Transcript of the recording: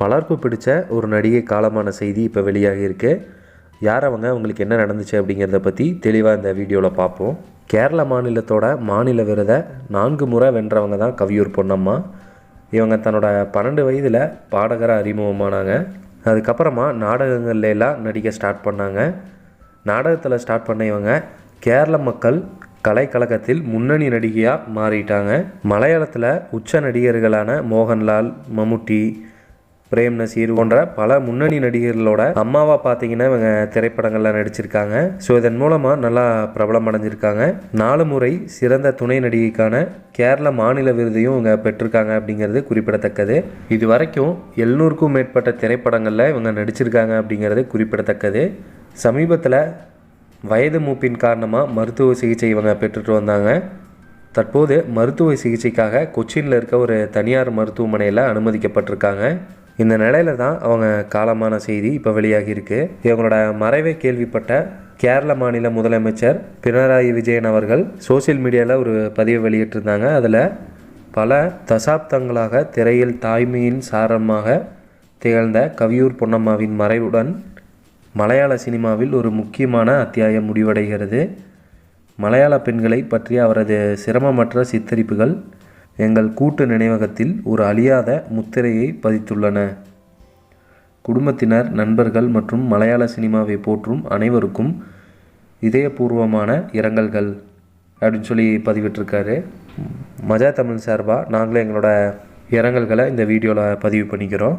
பலருக்கும் பிடிச்ச ஒரு நடிகை காலமான செய்தி இப்போ வெளியாகி இருக்கு. யார் அவங்க? அவங்களுக்கு என்ன நடந்துச்சு அப்படிங்கிறத பற்றி தெளிவாக இந்த வீடியோவில் பார்ப்போம் கேரள மாநிலத்தோட மாநில விருதை நான்கு முறை வென்றவங்க தான் கவியூர் பொன்னம்மா. இவங்க தன்னோட பன்னெண்டு வயதில் பாடகராக அறிமுகமானாங்க. அதுக்கப்புறமா நாடகங்கள்ல எல்லாம் நடிக்க ஸ்டார்ட் பண்ணாங்க. நாடகத்தில் ஸ்டார்ட் பண்ண இவங்க கேரள மக்கள் கலைக்கழகத்தில் முன்னணி நடிகையாக மாறிட்டாங்க. மலையாளத்தில் உச்ச நடிகர்களான மோகன்லால் மம்முட்டி பிரேம் நசீர் போன்ற பல முன்னணி நடிகர்களோட அம்மாவா பார்த்தீங்கன்னா இவங்க திரைப்படங்களில் நடிச்சிருக்காங்க. ஸோ இதன் மூலமாக நல்லா பிரபலம் அடைஞ்சிருக்காங்க. நாலு முறை சிறந்த துணை நடிகைக்கான கேரள மாநில விருதையும் இவங்க பெற்றிருக்காங்க அப்படிங்கிறது குறிப்பிடத்தக்கது. இது வரைக்கும் எழுநூறுக்கும் மேற்பட்ட திரைப்படங்களில் இவங்க நடிச்சிருக்காங்க அப்படிங்கிறது குறிப்பிடத்தக்கது. சமீபத்தில் வயது மூப்பின் காரணமாக மருத்துவ சிகிச்சை இவங்க பெற்றுட்டு வந்தாங்க. தற்போது மருத்துவ சிகிச்சைக்காக கொச்சினில் இருக்க ஒரு தனியார் மருத்துவமனையில் அனுமதிக்கப்பட்டிருக்காங்க. இந்த நிலையில தான் அவங்க காலமான செய்தி இப்போ வெளியாகி இருக்கு. இவங்களோட மறைவை கேள்விப்பட்ட கேரள மாநில முதலமைச்சர் பினராயி விஜயன் அவர்கள் சோசியல் மீடியாவில் ஒரு பதிவை வெளியிட்டிருந்தாங்க. அதில் பல தசாப்தங்களாக திரையில் தாய்மையின் சாரமாக திகழ்ந்த கவியூர் பொன்னம்மாவின் மறைவுடன் மலையாள சினிமாவில் ஒரு முக்கியமான அத்தியாயம் முடிவடைகிறது. மலையாள பெண்களை பற்றிய அவரது சிரமமற்ற சித்தரிப்புகள் எங்கள் கூட்டு நினைவகத்தில் ஒரு அழியாத முத்திரையை பதித்துள்ளன. குடும்பத்தினர் நண்பர்கள் மற்றும் மலையாள சினிமாவை போற்றும் அனைவருக்கும் இதயபூர்வமான இரங்கல்கள் அப்படின்னு சொல்லி பதிவிட்டிருக்காரு. மஜா தமிழ் சார்பாக நாங்களும் எங்களோட இரங்கல்களை இந்த வீடியோவில் பதிவு பண்ணிக்கிறோம்.